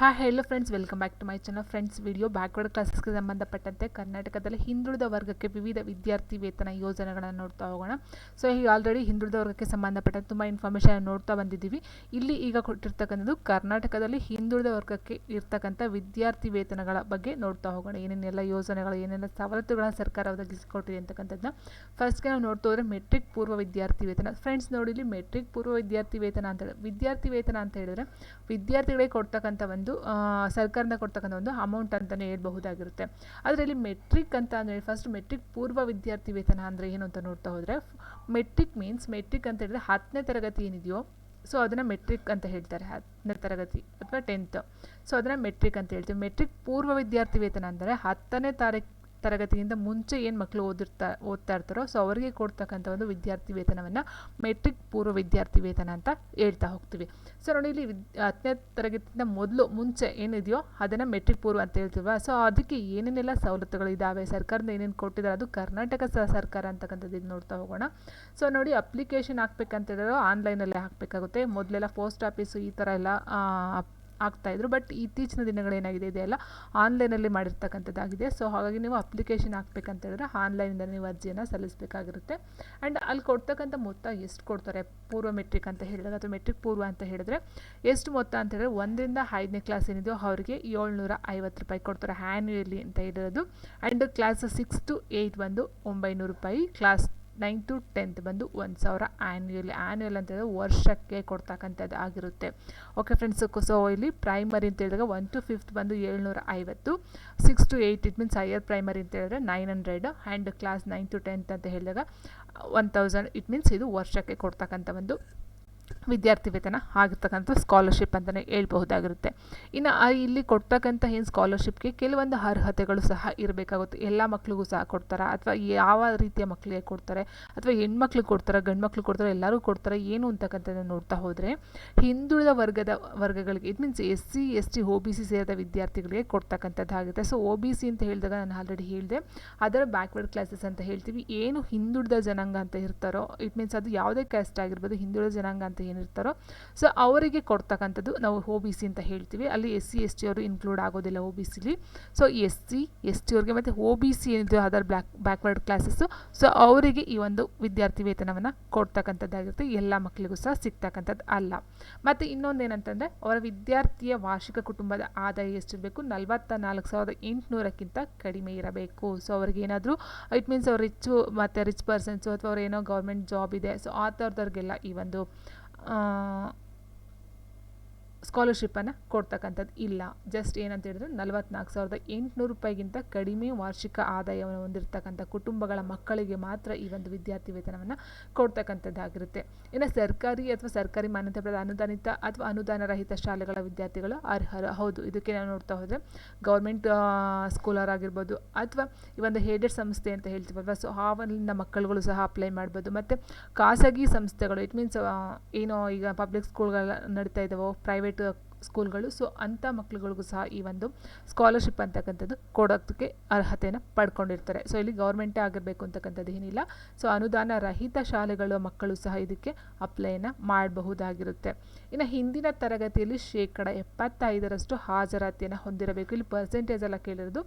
Hi hello friends welcome back to my channel friends video backward ಕ್ಲಾಸಸ್ಗೆ ಸಂಬಂಧಪಟ್ಟಂತೆ ಕರ್ನಾಟಕದಲ್ಲಿ ಹಿಂದುಳಿದ ವರ್ಗಕ್ಕೆ ವಿವಿಧ ವಿದ್ಯಾರ್ಥಿ ವೇತನ ಯೋಜನೆಗಳನ್ನು ನೋಡ್ತಾ ಹೋಗೋಣ. ಸೊ ಈಗ ಆಲ್ರೆಡಿ ಹಿಂದುಳಿದ ವರ್ಗಕ್ಕೆ ಸಂಬಂಧಪಟ್ಟಂತೆ ತುಂಬ ಇನ್ಫಾರ್ಮೇಷನ್ ನೋಡ್ತಾ ಬಂದಿದ್ದೀವಿ. ಇಲ್ಲಿ ಈಗ ಕೊಟ್ಟಿರ್ತಕ್ಕಂಥದ್ದು ಕರ್ನಾಟಕದಲ್ಲಿ ಹಿಂದುಳಿದ ವರ್ಗಕ್ಕೆ ಇರ್ತಕ್ಕಂಥ ವಿದ್ಯಾರ್ಥಿ ವೇತನಗಳ ಬಗ್ಗೆ ನೋಡ್ತಾ ಹೋಗೋಣ. ಏನೇನೆಲ್ಲ ಯೋಜನೆಗಳು ಏನೆಲ್ಲ ಸವಲತ್ತುಗಳನ್ನ ಸರ್ಕಾರ ಒದಗಿಸಿಕೊಟ್ಟಿದೆ ಅಂತಕ್ಕಂಥದ್ದನ್ನ ಫಸ್ಟ್ಗೆ ನಾವು ನೋಡ್ತಾ ಹೋದ್ರೆ ಮೆಟ್ರಿಕ್ ಪೂರ್ವ ವಿದ್ಯಾರ್ಥಿ ವೇತನ. ಫ್ರೆಂಡ್ಸ್ ನೋಡಿ ಇಲ್ಲಿ ಮೆಟ್ರಿಕ್ ಪೂರ್ವ ವಿದ್ಯಾರ್ಥಿ ವೇತನ ಅಂತ ಹೇಳಿ ವಿದ್ಯಾರ್ಥಿ ವೇತನ ಅಂತ ಹೇಳಿದ್ರೆ ವಿದ್ಯಾರ್ಥಿಗಳಿಗೆ ಕೊಡ್ತಕ್ಕಂಥ ಒಂದು ಆ, ಸರ್ಕಾರದಿಂದ ಕೊಡ್ತಕ್ಕಂಥ ಒಂದು ಅಮೌಂಟ್ ಅಂತಲೇ ಹೇಳ್ಬಹುದಾಗಿರುತ್ತೆ. ಅದರಲ್ಲಿ ಮೆಟ್ರಿಕ್ ಅಂತ ಅಂದರೆ ಫಸ್ಟ್ ಮೆಟ್ರಿಕ್ ಪೂರ್ವ ವಿದ್ಯಾರ್ಥಿ ವೇತನ ಅಂದರೆ ಏನು ಅಂತ ನೋಡ್ತಾ ಹೋದರೆ ಮೆಟ್ರಿಕ್ ಮೀನ್ಸ್ ಮೆಟ್ರಿಕ್ ಅಂತ ಹೇಳಿದ್ರೆ ಹತ್ತನೇ ತರಗತಿ ಏನಿದೆಯೋ ಸೊ ಅದನ್ನು ಮೆಟ್ರಿಕ್ ಅಂತ ಹೇಳ್ತಾರೆ ಹತ್ತನೇ ತರಗತಿ ಅಥವಾ ಟೆಂತ್ ಸೊ ಅದನ್ನು ಮೆಟ್ರಿಕ್ ಅಂತ ಹೇಳ್ತೀವಿ. ಮೆಟ್ರಿಕ್ ಪೂರ್ವ ವಿದ್ಯಾರ್ಥಿ ವೇತನ ಅಂದರೆ ಹತ್ತನೇ ತಾರೀಕು ತರಗತಿಯಿಂದ ಮುಂಚೆ ಏನು ಮಕ್ಕಳು ಓದಿರ್ತಾ, ಓದ್ತಾ ಇರ್ತಾರೋ ಸೊ ಅವರಿಗೆ ಕೊಡ್ತಕ್ಕಂಥ ಒಂದು ವಿದ್ಯಾರ್ಥಿ ವೇತನವನ್ನು ಮೆಟ್ರಿಕ್ ಪೂರ್ವ ವಿದ್ಯಾರ್ಥಿ ವೇತನ ಅಂತ ಹೇಳ್ತಾ ಹೋಗ್ತೀವಿ. ಸೊ ನೋಡಿ, ಇಲ್ಲಿ ವಿದ್, ಹತ್ತನೇ ತರಗತಿಯಿಂದ ಮೊದಲು ಮುಂಚೆ ಏನಿದೆಯೋ ಅದನ್ನು ಮೆಟ್ರಿಕ್ ಪೂರ್ವ ಅಂತ ಹೇಳ್ತೀವ ಸೊ ಅದಕ್ಕೆ ಏನೇನೆಲ್ಲ ಸವಲತ್ತುಗಳು ಇದ್ದಾವೆ ಸರ್ಕಾರದಿಂದ ಏನೇನು ಕೊಟ್ಟಿದ್ದಾರೆ ಅದು ಕರ್ನಾಟಕ ಸರ್ಕಾರ ಅಂತಕ್ಕಂಥದ್ದು ಇದು ನೋಡ್ತಾ ಹೋಗೋಣ. ಸೊ ನೋಡಿ ಅಪ್ಲಿಕೇಶನ್ ಹಾಕ್ಬೇಕಂತ ಹೇಳಿದ್ರೆ ಆನ್ಲೈನಲ್ಲೇ ಹಾಕಬೇಕಾಗುತ್ತೆ. ಮೊದಲೆಲ್ಲ ಪೋಸ್ಟ್ ಆಫೀಸು ಈ ಥರ ಎಲ್ಲ ಆಗ್ತಾಯಿದ್ರು ಬಟ್ ಇತ್ತೀಚಿನ ದಿನಗಳೇನಾಗಿದೆ ಇದೆಲ್ಲ ಆನ್ಲೈನಲ್ಲಿ ಮಾಡಿರ್ತಕ್ಕಂಥದ್ದಾಗಿದೆ. ಸೊ ಹಾಗಾಗಿ ನೀವು ಅಪ್ಲಿಕೇಶನ್ ಹಾಕ್ಬೇಕಂತ ಹೇಳಿದ್ರೆ ಆನ್ಲೈನಿಂದ ನೀವು ಅರ್ಜಿಯನ್ನು ಸಲ್ಲಿಸಬೇಕಾಗಿರುತ್ತೆ. ಆ್ಯಂಡ್ ಅಲ್ಲಿ ಕೊಡ್ತಕ್ಕಂಥ ಮೊತ್ತ ಎಷ್ಟು ಕೊಡ್ತಾರೆ? ಪೂರ್ವ ಮೆಟ್ರಿಕ್ ಅಂತ ಹೇಳಿದಾಗ ಅಥವಾ ಮೆಟ್ರಿಕ್ ಪೂರ್ವ ಅಂತ ಹೇಳಿದ್ರೆ ಎಷ್ಟು ಮೊತ್ತ ಅಂತ ಹೇಳಿದ್ರೆ ಒಂದರಿಂದ ಐದನೇ ಕ್ಲಾಸ್ ಏನಿದೆಯೋ ಅವರಿಗೆ ಏಳ್ನೂರ ಐವತ್ತು ರೂಪಾಯಿ ಕೊಡ್ತಾರೆ ಆ್ಯನ್ಯುಯಲಿ ಅಂತ ಹೇಳಿರೋದು. And class six to eight ಬಂದು ಒಂಬೈನೂರು ರೂಪಾಯಿ ಕ್ಲಾಸ್ ನೈನ್ ಟು ಟೆಂತ್ ಬಂದು ಒಂದು ಸಾವಿರ ಆ್ಯನ್ಯುಯಲಿ ಆ್ಯನ್ಯುಯಲ್ ಅಂತ ಹೇಳಿದ್ರೆ ವರ್ಷಕ್ಕೆ ಕೊಡ್ತಕ್ಕಂಥದ್ದು ಆಗಿರುತ್ತೆ. ಓಕೆ ಫ್ರೆಂಡ್ಸ್ ಸೊ ಇಲ್ಲಿ ಪ್ರೈಮರಿ ಅಂತ ಹೇಳಿದಾಗ ಒನ್ ಟು ಫಿಫ್ತ್ ಬಂದು ಏಳ್ನೂರ ಐವತ್ತು six to eight it means higher primary ಅಂತ ಹೇಳಿದ್ರೆ nine hundred and class nine to tenth ಅಂತ ಹೇಳಿದಾಗ ಒನ್ ತೌಸಂಡ್ ಇಟ್ ಮೀನ್ಸ್ ಇದು ವರ್ಷಕ್ಕೆ ಕೊಡ್ತಕ್ಕಂಥ ಒಂದು ವಿದ್ಯಾರ್ಥಿ ವೇತನ ಆಗಿರ್ತಕ್ಕಂಥ ಸ್ಕಾಲರ್ಶಿಪ್ ಅಂತಲೇ ಹೇಳ್ಬಹುದಾಗಿರುತ್ತೆ. ಇನ್ನು ಇಲ್ಲಿ ಕೊಡ್ತಕ್ಕಂಥ ಏನು ಸ್ಕಾಲರ್ಶಿಪ್ಗೆ ಕೆಲವೊಂದು ಅರ್ಹತೆಗಳು ಸಹ ಇರಬೇಕಾಗುತ್ತೆ. ಎಲ್ಲ ಮಕ್ಳಿಗೂ ಸಹ ಕೊಡ್ತಾರೆ? ಅಥವಾ ಯಾವ ರೀತಿಯ ಮಕ್ಕಳಿಗೆ ಕೊಡ್ತಾರೆ? ಅಥವಾ ಹೆಣ್ಮಕ್ಳಿಗೆ ಕೊಡ್ತಾರೆ? ಗಂಡು ಮಕ್ಳು ಕೊಡ್ತಾರೆ? ಎಲ್ಲರೂ ಕೊಡ್ತಾರೆ? ಏನು ಅಂತಕ್ಕಂಥದ್ದನ್ನು ನೋಡ್ತಾ ಹೋದರೆ ಹಿಂದುಳಿದ ವರ್ಗದ ವರ್ಗಗಳಿಗೆ it means S C S T O B C ಸೇರಿದ ವಿದ್ಯಾರ್ಥಿಗಳಿಗೆ ಕೊಡ್ತಕ್ಕಂಥದ್ದಾಗುತ್ತೆ ಸೊ ಒ ಬಿ ಸಿ ಅಂತ ಹೇಳಿದಾಗ ನಾನು ಆಲ್ರೆಡಿ ಹೇಳಿದೆ. ಅದರ ಬ್ಯಾಕ್ವರ್ಡ್ ಕ್ಲಾಸಸ್ ಅಂತ ಹೇಳ್ತೀವಿ. ಏನು ಹಿಂದುಳಿದ ಜನಾಂಗ ಅಂತ ಇರ್ತಾರೋ ಇಟ್ ಮೀನ್ಸ್ ಅದು ಯಾವುದೇ ಕ್ಯಾಸ್ಟ್ ಆಗಿರ್ಬೋದು, ಹಿಂದುಳಿದ ಜನಾಂಗ ಅಂತ ಏನಿರ್ತಾರೋ. ಸೊ ಅವರಿಗೆ ಕೊಡ್ತಕ್ಕಂಥದ್ದು ನಾವು ಒ ಬಿ ಸಿ ಅಂತ ಹೇಳ್ತೀವಿ. ಅಲ್ಲಿ ಎಸ್ ಸಿ ಎಸ್ ಟಿ ಅವರು ಇನ್ಕ್ಲೂಡ್ ಆಗೋದಿಲ್ಲ O B ಸಿಲಿ so S C S T ಅವ್ರಿಗೆ ಮತ್ತು ಓ ಬಿ ಸಿ ಏನಿದೆ other black backward classes so ಅವರಿಗೆ ಈ ಒಂದು ವಿದ್ಯಾರ್ಥಿ ವೇತನವನ್ನು ಕೊಡ್ತಕ್ಕಂಥದ್ದಾಗಿರುತ್ತೆ. ಎಲ್ಲ ಮಕ್ಕಳಿಗೂ ಸಹ ಸಿಗ್ತಕ್ಕಂಥದ್ದು ಅಲ್ಲ. ಮತ್ತು ಇನ್ನೊಂದು ಏನಂತಂದರೆ ಅವರ ವಿದ್ಯಾರ್ಥಿಯ ವಾರ್ಷಿಕ ಕುಟುಂಬದ ಆದಾಯ ಎಷ್ಟಿರಬೇಕು? ನಲವತ್ತ ನಾಲ್ಕು ಸಾವಿರದ ಎಂಟುನೂರಕ್ಕಿಂತ ಕಡಿಮೆ ಇರಬೇಕು. ಸೊ ಅವ್ರಿಗೆ ಏನಾದರೂ ಇಟ್ ಮೀನ್ಸ್ ಅವ್ರು ರಿಚ್ಚು ಮತ್ತು ರಿಚ್ ಪರ್ಸನ್ಸು ಅಥವಾ ಅವ್ರು ಏನೋ ಗೌರ್ಮೆಂಟ್ ಜಾಬ್ ಇದೆ. ಸೊ ಆ ಥರದವ್ರಿಗೆಲ್ಲ ಈ ಒಂದು 嗯 ಸ್ಕಾಲರ್ಶಿಪ್ಪನ್ನು ಕೊಡ್ತಕ್ಕಂಥದ್ದು ಇಲ್ಲ. ಜಸ್ಟ್ ಏನಂತ ಹೇಳಿದ್ರೆ ನಲವತ್ನಾಲ್ಕು ಸಾವಿರದ ಎಂಟುನೂರು ರೂಪಾಯಿಗಿಂತ ಕಡಿಮೆ ವಾರ್ಷಿಕ ಆದಾಯವನ್ನು ಹೊಂದಿರತಕ್ಕಂಥ ಕುಟುಂಬಗಳ ಮಕ್ಕಳಿಗೆ ಮಾತ್ರ ಈ ಒಂದು ವಿದ್ಯಾರ್ಥಿ ವೇತನವನ್ನು ಕೊಡ್ತಕ್ಕಂಥದ್ದಾಗಿರುತ್ತೆ. ಇನ್ನು ಸರ್ಕಾರಿ ಅಥವಾ ಸರ್ಕಾರಿ ಮಾನ್ಯತೆ ಪಡೆದ ಅನುದಾನಿತ ಅಥವಾ ಅನುದಾನ ರಹಿತ ಶಾಲೆಗಳ ವಿದ್ಯಾರ್ಥಿಗಳು ಅರ್ಹರು. ಹೌದು, ಇದಕ್ಕೆ ನಾವು ನೋಡ್ತಾ ಹೋದರೆ ಗೌರ್ಮೆಂಟ್ ಸ್ಕೂಲರ್ ಆಗಿರ್ಬೋದು ಅಥವಾ ಈ ಒಂದು ಹೇಡೆಡ್ ಸಂಸ್ಥೆ ಅಂತ ಹೇಳ್ತೀವಲ್ವ? ಸೊ ಆವಲಿನ ಮಕ್ಕಳುಗಳು ಸಹ ಅಪ್ಲೈ ಮಾಡ್ಬೋದು. ಮತ್ತು ಖಾಸಗಿ ಸಂಸ್ಥೆಗಳು ಇಟ್ ಮೀನ್ಸ್ ಏನೋ ಈಗ ಪಬ್ಲಿಕ್ ಸ್ಕೂಲ್ಗಳ ನಡೀತಾ ಇದ್ದಾವೋ ಪ್ರೈವೇಟ್ ಸ್ಕೂಲ್ಗಳು ಸೊ ಅಂಥ ಮಕ್ಳುಗಳಿಗೂ ಸಹ ಈ ಒಂದು ಸ್ಕಾಲರ್ಶಿಪ್ ಅಂತಕ್ಕಂಥದ್ದು ಕೊಡೋದಕ್ಕೆ ಅರ್ಹತೆಯನ್ನು ಪಡ್ಕೊಂಡಿರ್ತಾರೆ. ಸೊ ಇಲ್ಲಿ ಗೌರ್ಮೆಂಟೇ ಆಗಿರಬೇಕು ಅಂತಕ್ಕಂಥದ್ದು ಏನಿಲ್ಲ. ಸೊ ಅನುದಾನ ರಹಿತ ಶಾಲೆಗಳ ಮಕ್ಕಳು ಸಹ ಇದಕ್ಕೆ ಅಪ್ಲೈನ ಮಾಡಬಹುದಾಗಿರುತ್ತೆ. ಇನ್ನು ಹಿಂದಿನ ತರಗತಿಯಲ್ಲಿ ಶೇಕಡ ಎಪ್ಪತ್ತೈದರಷ್ಟು ಹಾಜರಾತಿಯನ್ನು ಹೊಂದಿರಬೇಕು. ಇಲ್ಲಿ ಪರ್ಸೆಂಟೇಜ್ ಎಲ್ಲ ಕೇಳಿರೋದು.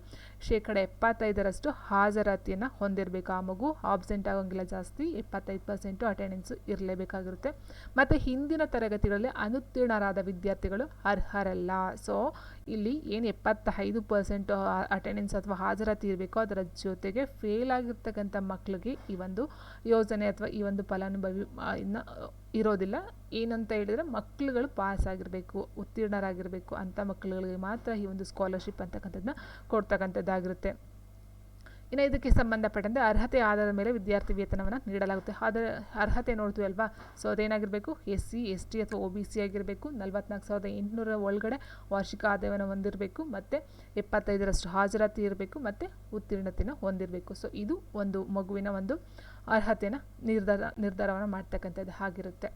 ಶೇಕಡ ಎಪ್ಪತ್ತೈದರಷ್ಟು ಹಾಜರಾತಿಯನ್ನು ಹೊಂದಿರಬೇಕು. ಆ ಮಗು ಆಬ್ಸೆಂಟ್ ಆಗೋಂಗಿಲ್ಲ ಜಾಸ್ತಿ, ಎಪ್ಪತ್ತೈದು ಪರ್ಸೆಂಟು ಅಟೆಂಡೆನ್ಸು ಇರಲೇಬೇಕಾಗಿರುತ್ತೆ. ಮತ್ತು ಹಿಂದಿನ ತರಗತಿಗಳಲ್ಲಿ ಅನುತ್ತೀರ್ಣರಾದ ವಿದ್ಯಾರ್ಥಿಗಳು ಅರ್ಹರಲ್ಲ. ಸೊ ಇಲ್ಲಿ ಏನು ಎಪ್ಪತ್ತೈದು ಪರ್ಸೆಂಟ್ ಅಟೆಂಡೆನ್ಸ್ ಅಥವಾ ಹಾಜರಾತಿ ಇರಬೇಕು ಅದರ ಜೊತೆಗೆ ಫೇಲ್ ಆಗಿರ್ತಕ್ಕಂಥ ಮಕ್ಕಳಿಗೆ ಈ ಒಂದು ಯೋಜನೆ ಅಥವಾ ಈ ಒಂದು ಫಲಾನುಭವಿ ಇನ್ನು ಇರೋದಿಲ್ಲ. ಏನಂತ ಹೇಳಿದರೆ ಮಕ್ಕಳುಗಳು ಪಾಸ್ ಆಗಿರಬೇಕು, ಉತ್ತೀರ್ಣರಾಗಿರಬೇಕು ಅಂಥ ಮಕ್ಕಳುಗಳಿಗೆ ಮಾತ್ರ ಈ ಒಂದು ಸ್ಕಾಲರ್ಶಿಪ್ ಅಂತಕ್ಕಂಥದ್ದನ್ನ ಕೊಡ್ತಕ್ಕಂಥದ್ದಾಗಿರುತ್ತೆ. ಇನ್ನು ಇದಕ್ಕೆ ಸಂಬಂಧಪಟ್ಟಂತೆ ಅರ್ಹತೆ ಆಧಾರದ ಮೇಲೆ ವಿದ್ಯಾರ್ಥಿ ವೇತನವನ್ನು ನೀಡಲಾಗುತ್ತೆ. ಆದರೆ ಅರ್ಹತೆ ನೋಡ್ತೀವಿ ಅಲ್ವಾ? ಸೊ, ಅದೇನಾಗಿರಬೇಕು? ಎಸ್ ಸಿ ಎಸ್ ಟಿ ಅಥವಾ ಒ ಬಿ ಸಿ ಆಗಿರಬೇಕು. ನಲ್ವತ್ನಾಲ್ಕು ಸಾವಿರದ ಎಂಟುನೂರ ಒಳಗಡೆ ವಾರ್ಷಿಕ ಆದಾಯವನ್ನು ಹೊಂದಿರಬೇಕು. ಮತ್ತು ಎಪ್ಪತ್ತೈದರಷ್ಟು ಹಾಜರಾತಿ ಇರಬೇಕು. ಮತ್ತು ಉತ್ತೀರ್ಣತೆಯನ್ನು ಹೊಂದಿರಬೇಕು. ಸೊ, ಇದು ಒಂದು ಮಗುವಿನ ಒಂದು ಅರ್ಹತೆಯನ್ನು ನಿರ್ಧಾರ, ನಿರ್ಧಾರವನ್ನು ಮಾಡ್ತಕ್ಕಂಥದ್ದು ಆಗಿರುತ್ತೆ